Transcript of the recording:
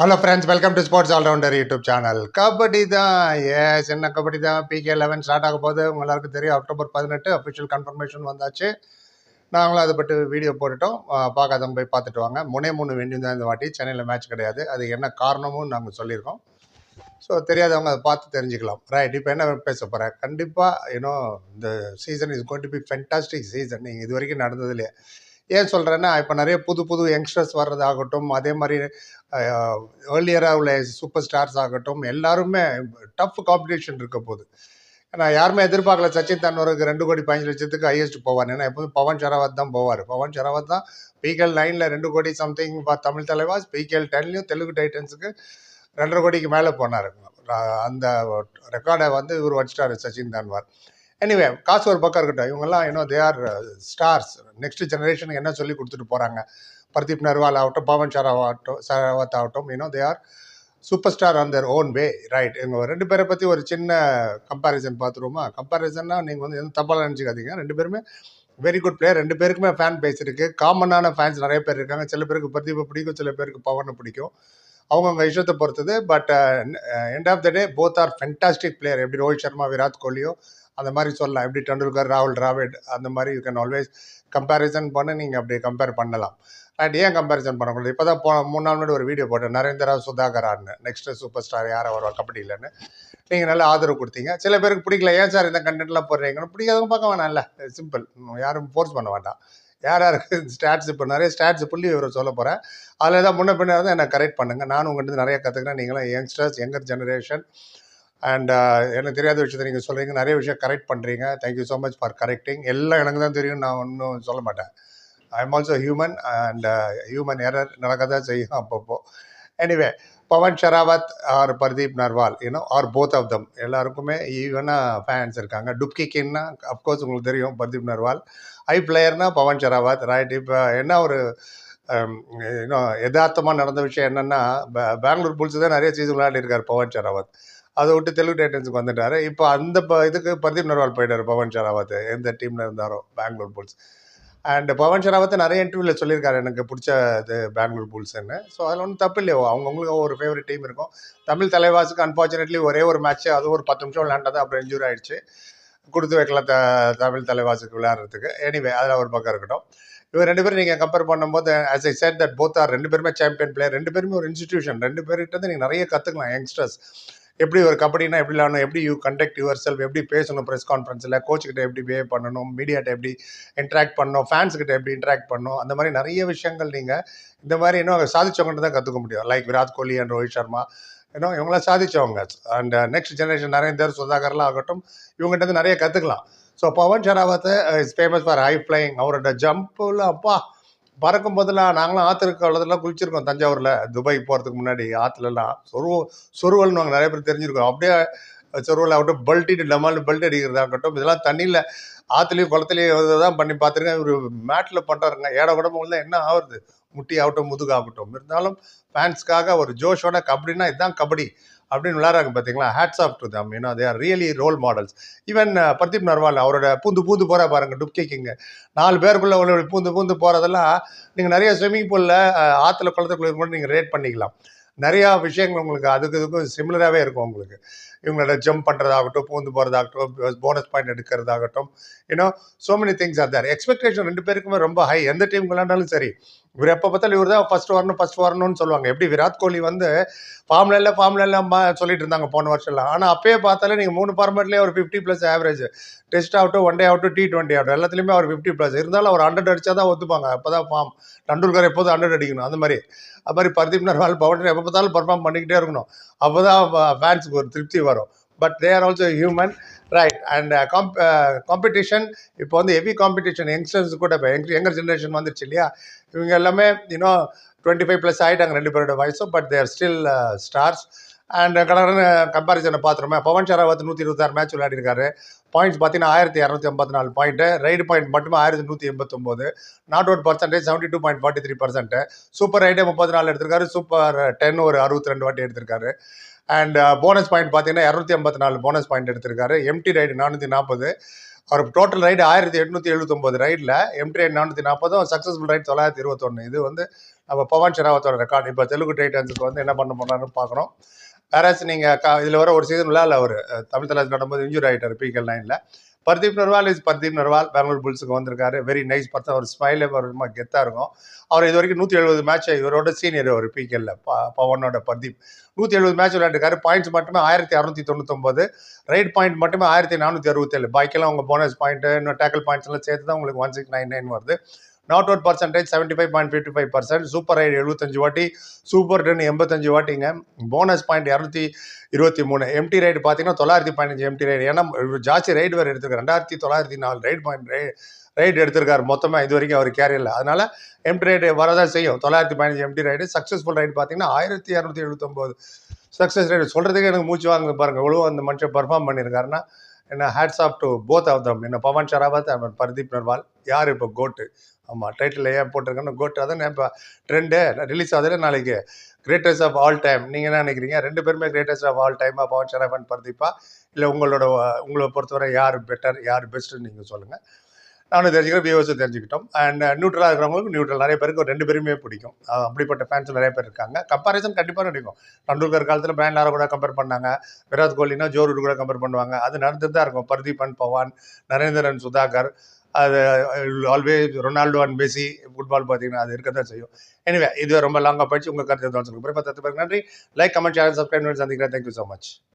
Hello friends welcome to sports allrounder YouTube channel kabaddi தான். ஏ சின்ன கபடி தான்? பிகே லெவன் ஸ்டார்ட் ஆக போது உங்க எல்லாருக்கும் தெரியும் அக்டோபர் பதினெட்டு அஃபிஷியல் கன்ஃபர்மேஷன் வந்தாச்சு. நாங்களும் அதை பற்றி வீடியோ போட்டுட்டோம். பார்க்காதவங்க போய் பார்த்துட்டு வாங்க. முனே மூணு வெண்டி தான் இந்த வாட்டி. சென்னையில் மேட்ச் கிடையாது. அது என்ன காரணமும் நாங்கள் சொல்லியிருக்கோம். ஸோ தெரியாதவங்க அதை பார்த்து தெரிஞ்சுக்கலாம். ரைட் இப்போ என்ன பேச போகிறேன் கண்டிப்பாக யூனோ இந்த season is going to be fantastic season நீங்கள் இது வரைக்கும் நடந்ததுலையே ஏன் சொல்கிறேன்னா இப்போ நிறைய புது புது யங்ஸ்டர்ஸ் வர்றதாகட்டும் அதே மாதிரி ஏர்லியராக உள்ள சூப்பர் ஸ்டார்ஸ் ஆகட்டும் எல்லாருமே டஃப் காம்படிஷன் இருக்க போகுது. ஏன்னா யாருமே எதிர்பார்க்கல சச்சின் தன்னூருக்கு ரெண்டு கோடி பதினஞ்சு லட்சத்துக்கு ஹையஸ்ட் போவார். ஏன்னா எப்போதும் பவன் ஷராவத் தான் போவார். பவன் ஷராவத் தான் பிகேஎல் நைனில் ரெண்டு கோடி சம்திங் தமிழ் தலைவாஸ் பிகேஎல் டென்லையும் தெலுங்கு டைட்டன்ஸுக்கு ரெண்டரை கோடிக்கு மேலே போனார். அந்த ரெக்கார்டை வந்து இவர் வச்சிட்டாரு சச்சின் தன்வார். எனிவே காசு ஒரு பக்கம் இருக்கட்டும். இவங்கெல்லாம் இன்னும் தே ஆர் ஸ்டார்ஸ் நெக்ஸ்ட் ஜெனரேஷனுக்கு என்ன சொல்லி கொடுத்துட்டு போகிறாங்க பர்தீப் நர்வால் ஆகட்டும் பவன் ஷராவாகட்டும் ஷராவத் ஆகட்டும் இன்னும் they are super star on their own way right எங்கள் ரெண்டு பேரை பற்றி ஒரு சின்ன கம்பேரிசன் பார்த்துருவோமா? கம்பேரிசன்னா நீங்கள் வந்து எதுவும் தப்பாக நினச்சிக்காதீங்க. ரெண்டு பேருமே வெரி குட் பிளேயர் ரெண்டு பேருக்குமே ஃபேன் பேஸ் இருக்குது காமனான ஃபேன்ஸ் நிறைய பேர் இருக்காங்க. சில பேருக்கு பிரதீபை பிடிக்கும் சில பேருக்கு பவனை பிடிக்கும். அவங்கவுங்க இஷ்டத்தை பொறுத்தது. But end of the day both are fantastic player எப்படி ரோஹித் சர்மா விராட் கோலியோ அந்த மாதிரி சொல்லலாம். எப்படி டெண்டுல்கர் ராகுல் டிராவிட் அந்த மாதிரி யூ கேன் ஆல்வேஸ் கம்பேரிசன் பண்ண நீங்கள் அப்படி கம்பேர் பண்ணலாம். ரைட் ஏன் கம்பேரிசன் பண்ணக்கூடாது? இப்போ தான் போ மூணு நாள் முன்னாடி ஒரு வீடியோ போட்டேன். நரேந்திரா சுதாகரான்னு நெக்ஸ்ட் சூப்பர் ஸ்டார் யாரை வருவா கபடியிலன்னு நீங்கள் நல்லா ஆதரவு கொடுத்தீங்க. சில பேருக்கு பிடிக்கல. ஏன் சார் இந்த கண்டென்ட்லாம் போடுறீங்கன்னு பிடிக்காதவங்க பார்க்க வேணாம்ல. சிம்பிள் யாரும் ஃபோர்ஸ் பண்ண வேண்டாம். யார் யாருக்கு ஸ்டாட்ஸ் இப்போ நிறைய ஸ்டாட்ஸ் புள்ளி விவரம் சொல்ல போகிறேன் அதில் தான் முன்ன பின்னாக இருந்தால் என்னை கரெக்ட் பண்ணுங்கள் நானும் உங்கள்கிட்ட நிறைய கற்றுக்கிறேன் நீங்களும் youngsters younger generation and uh, எனக்கு தெரியாத விஷயத்தை நீங்கள் சொல்கிறீங்க நிறைய விஷயம் கரெக்ட் பண்ணுறீங்க thank you so much for correcting எல்லாம் எனக்கு தான் தெரியும். நான் ஒன்றும் சொல்ல மாட்டேன். I am also human and human error நடக்க தான் செய்யும் அப்பப்போ. Anyway Pawan Sehrawat or Pardeep Narwal you know or both of them எல்லாருக்குமே ஈவனாக ஃபேன்ஸ் இருக்காங்க. டுப்கி கின்னா அஃப்கோர்ஸ் உங்களுக்கு தெரியும். பர்தீப் நர்வால் ஐ பிளேயர்னா பவன் ஷராவத் ரைட் இப்போ என்ன ஒரு um, இன்னும் யதார்த்தமாக நடந்த விஷயம் என்னென்னா பெங்களூர் புல்ஸ் தான் நிறைய சீசன் விளையாடிருக்கார் பவன் ஷராவத் அதை விட்டு தெலுங்கு டைட்டன்ஸுக்கு வந்துட்டாரு. இப்போ அந்த ப- இதுக்கு பிரதீப் நர்வால் போயிட்டார் பவன் ஷராவத் எந்த டீமில் இருந்தாரோ பெங்களூர் புல்ஸ். அண்ட் பவன் ஷராவத் நிறைய இன்டர்வியூவில் சொல்லியிருக்காரு எனக்கு பிடிச்ச இது பெங்களூர் புல்ஸ்ன்னு ஸோ அதில் ஒன்றும் தப்பு இல்லையோ? அவங்கவுங்களுக்கு ஒரு ஃபேவரட் டீம் இருக்கும். தமிழ் தலைவாசுக்கு அன்ஃபார்ச்சுனேட்லி ஒரே ஒரு மேட்ச் அது ஒரு பத்து நிமிஷம் விளையாண்டது அப்புறம் இன்ஜூரி ஆயிடுச்சு. கொடுத்து வைக்கல த தமிழ் தலைவாசுக்கு விளையாடுறதுக்கு. எனிவே அதில் ஒரு பக்கம் இருக்கட்டும். இவர் ரெண்டு பேரும் நீங்கள் கம்பேர் பண்ணும்போது as I said that both are ரெண்டு பேருமே சாம்பியன் பிளேயர் ரெண்டு பேருமே ஒரு இன்ஸ்டிடியூஷன் ரெண்டு பேர்கிட்ட நீங்கள் நிறைய கற்றுக்கலாம் யங்ஸ்டர்ஸ் எப்படி ஒரு கபடினா எப்படி விளாடணும் எப்படி யூ கண்டக்ட் யுவர் செல்ஃப் எப்படி பேசணும் ப்ரெஸ் கான்ஃபரன்ஸில் கோச்சுக்கிட்ட எப்படி பிஹேவ் பண்ணணும்? மீடியாட்ட எப்படி இன்ட்ராக்ட் பண்ணணும்? ஃபேன்ஸ்கிட்ட எப்படி இன்ட்ராக்ட் பண்ணணும்? அந்த மாதிரி நிறைய விஷயங்கள் நீங்கள் இந்த மாதிரி இன்னும் சாதிச்சவங்கன்ட்டு தான் கற்றுக்க முடியும். Like Virat Kohli and Rohit Sharma. இன்னும் இவங்களாம் சாதிச்சவங்க. அண்ட் நெக்ஸ்ட் ஜெனரேஷன் நரேந்தர் சுதாகர்லாம் ஆகட்டும் இவங்ககிட்ட நிறைய கற்றுக்கலாம் so Pawan ஷராவத்தை is famous for high flying அவரோட ஜம்பில் அப்பா பறக்கும் போதெல்லாம் நாங்களும் ஆற்றுக்கு காலத்துலாம் குளிச்சிருக்கோம் தஞ்சாவூரில். துபாய் போகிறதுக்கு முன்னாடி ஆற்றுலலாம் சொருவ சொருவல்னு நிறைய பேர் தெரிஞ்சிருக்கோம். அப்படியே சொருவல் ஆகட்டும் பல்ட்டிட்டு டமால்னு பல்ட் அடிக்கிறதாகட்டும் இதெல்லாம் தண்ணியில் ஆற்றுலையும் குளத்துலையும் தான் பண்ணி பார்த்துருக்கேன். இவர் மேட்டில் பண்ணுறாருங்க ஏட உடம்பு தான் என்ன ஆகுறது முட்டி ஆகட்டும் முதுகு ஆகட்டும். இருந்தாலும் ஃபேன்ஸ்க்காக ஒரு ஜோஷோட கபடினா இதுதான் கபடி. அப்படின்னு விளையாடுறாங்க பார்த்தீங்களா ஹேட்ஸ் ஆஃப் டு தம் ஏன்னா they are really role models even Pardeep Narwal அவரோட பூந்து பூந்து போகிற பாருங்கள் டுப்கி நாலு பேருக்குள்ளே உள்ள பூந்து பூந்து போகிறதெல்லாம் நீங்கள் நிறைய ஸ்விம்மிங் பூலில் ஆற்றுல குளத்துக்குள்ள கூட நீங்கள் ரேட் பண்ணிக்கலாம். நிறையா விஷயங்கள் உங்களுக்கு அதுக்கு இதுக்கும் சிமிலராகவே இருக்கும் உங்களுக்கு. இவங்களோட ஜம்ப் பண்ணுறதாகட்டும் பூந்து போகிறதாகட்டும் போனஸ் பாயிண்ட் எடுக்கிறதாகட்டும் ஏன்னா so many things are there expectation ரெண்டு பேருக்குமே ரொம்ப ஹை எந்த டீம் விளையாண்டாலும் சரி. இவர் எப்போ பார்த்தாலும் இவர் தான் ஃபஸ்ட் வரணும் ஃபர்ஸ்ட் வரணும்னு சொல்லுவாங்க. எப்படி விராட் கோலி வந்து ஃபார்ம்ல இல்லை ஃபார்ம்ல இல்லாம சொல்லிட்டு இருந்தாங்க போன வருஷம்லாம் ஆனால் அப்பயே பார்த்தாலே நீங்கள் மூணு ஃபார்மேட்லேயே ஒரு ஃபிஃப்டி ப்ளஸ் ஆவரேஜ் டெஸ்ட் ஆகட்டும் ஒன் டே ஆகட்டும் டி டுவெண்ட்டி ஆகட்டும் எல்லாத்துலேயுமே அவர் ஃபிஃப்டி ப்ளஸ் இருந்தாலும் அவர் ஹண்ட்ரட் அடிச்சா தான் ஒத்துப்பாங்க. அப்போ தான் ஃபார்ம் டண்டுல்கர் எப்போதும் ஹண்ட்ரட் அடிக்கணும். அந்த மாதிரி. அது மாதிரி பர்தீப் நர்வால் பவுண்டரி எப்போ பார்த்தாலும் பர்ஃபார்ம் பண்ணிக்கிட்டே இருக்கணும். அப்போ தான் ஃபேன்ஸுக்கு ஒரு திருப்தி வரும். But they are also human right and comp competition இப்போ வந்து ஹெவி காம்படிஷன் யங்ஸ்டர்ஸ் கூட இப்போ யங் யங்கர் ஜென்ரேஷன் வந்துருச்சு இல்லையா? இவங்க எல்லாமே இன்னும் டுவெண்ட்டி ஃபைவ் ப்ளஸ் ஆகிட்டாங்க ரெண்டு பேரோட வயசும் but they're still stars and கடற்கரை கம்பாரிசனை பார்த்துருமே பவன் ஷராவத் நூற்றி இருபத்தாறு மேட்ச் விளையாடிருக்காரு. பாயிண்ட்ஸ் பார்த்தீங்கன்னா ஆயிரத்தி இரநூத்தி ஐம்பத்தி நாலு பாயிண்ட்டு ரைடு பாயிண்ட் மட்டுமே ஆயிரத்தி நூற்றி எண்பத்தொம்போது. Not out percentage seventy two point forty three percent super ரைடே முப்பத்தி நாலு எடுத்திருக்காரு. சூப்பர் டென் ஒரு அறுபத்தி ரெண்டு வாட்டி எடுத்திருக்காரு. அண்ட் போனஸ் பாயிண்ட் பார்த்தீங்கன்னா இரநூத்தி ஐம்பத்தி நாலு போனஸ் பாயிண்ட் எடுத்திருக்காரு. எம்டி ரைடு நானூற்றி நாற்பது அவர் டோட்டல் ரைடு ஆயிரத்தி எட்நூற்றி எழுபத்தொம்போது ரைடில் எம்டி ரைட் நானூற்றி நாற்பதும் சக்ஸஸ்ஃபுல் ரைட் தொள்ளாயிரத்தி இருபத்தொன்று இது வந்து நம்ம பவன் ஷெராவத்தோட ரெக்கார்ட் இப்போ தெலுங்கு டைட்டன்ஸுக்கு வந்து என்ன பண்ண போனாருன்னு பார்க்குறோம் வேறாச்சும் நீங்கள் க இதில் வர ஒரு சீசன் விழாவில் அவர் தமிழ் தலைவர் நடும்போது இன்ஜூரி ஆகிட்டார் பிகல் நைனில் பர்தீப் நர்வால் இஸ் பர்தீப் நர்வால். பெங்களூர் புல்ஸுக்கு வந்திருக்காரு. Very nice person. அவர் ஸ்மைலே ரொம்ப கெத்தாக இருக்கும். அவர் இது வரைக்கும் நூற்றி எழுபது மேட்ச் இவரோட சீனியர் அவர் பிகேல பவனோட பர்தீப். நூற்றி எழுபது மேட்ச் விளையாண்டுருக்காரு. பாயிண்ட்ஸ் மட்டுமே ஆயிரத்தி அறுநூத்தி தொண்ணூத்தொம்பது ரைட் பாயிண்ட் மட்டுமே ஆயிரத்தி நானூற்றி அறுபத்தேழு பாக்கெல்லாம் உங்கள் போனஸ் பாயிண்ட்டு இன்னும் டேக்கல் பாயிண்ட்ஸ் எல்லாம் சேர்த்து தான் உங்களுக்கு ஒன் சிக்ஸ் நைன் நைன் வருது. Not out percentage seventy five point fifty five percent super raid எழுபத்தஞ்சு வாட்டி சூப்பர் டென் எண்பத்தஞ்சு வாட்டிங்க. போனஸ் பாயிண்ட் இரநூத்தி இருபத்தி மூணு. எம்டி ரைடு பார்த்தீங்கன்னா தொள்ளாயிரத்தி பதினஞ்சு எம்டி ரைடு ஏன்னா இவர் ஜாஸ்தி ரைடு வேறு எடுத்துருக்காரு ரெண்டாயிரத்தி தொள்ளாயிரத்தி நாலு ரைடு பாயிண்ட் ரைடு எடுத்திருக்காரு. மொத்தமாக இது வரைக்கும் அவர் கேரியரில் அதனால் எம்டி ரைடு வரதான் செய்யும். தொள்ளாயிரத்தி பதினஞ்சு எம்டி ரைடு சக்ஸஸ்ஃபுல் ரைடு பார்த்தீங்கன்னா ஆயிரத்தி இரநூத்தி எழுபத்தொம்போது சக்ஸஸ் ரைடு சொல்கிறதுக்கு எனக்கு மூச்சு வாங்க பாருங்கள் இவ்வளோ அந்த மனுஷன் பர்ஃபார்ம் பண்ணியிருக்காருன்னா என்ன hats off to both of them என்ன பவன் ஷராவத் அண்ட் பர்தீப் நர்வால். யார் இப்போ கோட்டு ஆமாம் டைட்டில் ஏன் போட்டிருக்கேன்னு கோட் அதான் இப்போ ட்ரெண்டு ரிலீஸ் ஆகுதுல நாளைக்கு. கிரேட்டஸ்ட் ஆஃப் ஆல் டைம் நீங்கள் என்ன நினைக்கிறீங்க? ரெண்டு பேருமே கிரேட்டஸ்ட் ஆஃப் ஆல் டைமாக பவன் சரவன் பர்தீப்பா? இல்லை உங்களோட உங்களை பொறுத்தவரை யார் பெட்டர் யார் பெஸ்ட்டுன்னு நீங்கள் சொல்லுங்கள் நானும் தெரிஞ்சுக்கிறேன் வியூவர்ஸும் தெரிஞ்சுக்கிட்டோம். அண்ட் நியூட்ரலாக uh, இருக்கிறவங்களுக்கு நியூட்ரல் நிறைய பேருக்கு ரெண்டு பேருமே பிடிக்கும். அப்படிப்பட்ட ஃபேன்ஸ் நிறைய பேர் இருக்காங்க. கம்பாரிசன் கண்டிப்பாக நடிக்கும். டண்டுல்கர் காலத்தில் பிராண்ட் லாரா கூட கம்பேர் பண்ணாங்க. விராட் கோலினா ஜோரூர் கூட கம்பேர் பண்ணுவாங்க. அது நடந்துட்டு தான் இருக்கும். பர்தீப் அண்ட் பவான் நரேந்திரன் சுதாகர். அது always Ronaldo and Messi football பார்த்தீங்கன்னா அது இருக்க தான் செய்யும். எனவே இது ரொம்ப லாங்காக படிச்சு உங்கள் கருத்தை தான் சொல்லுங்கள் பிறகு பத்து பேருக்கு நன்றி. லைக் கமெண்ட் சேனல் சப்ஸ்கிரைப் பண்ணி சந்திக்கிறேன். Thank you so much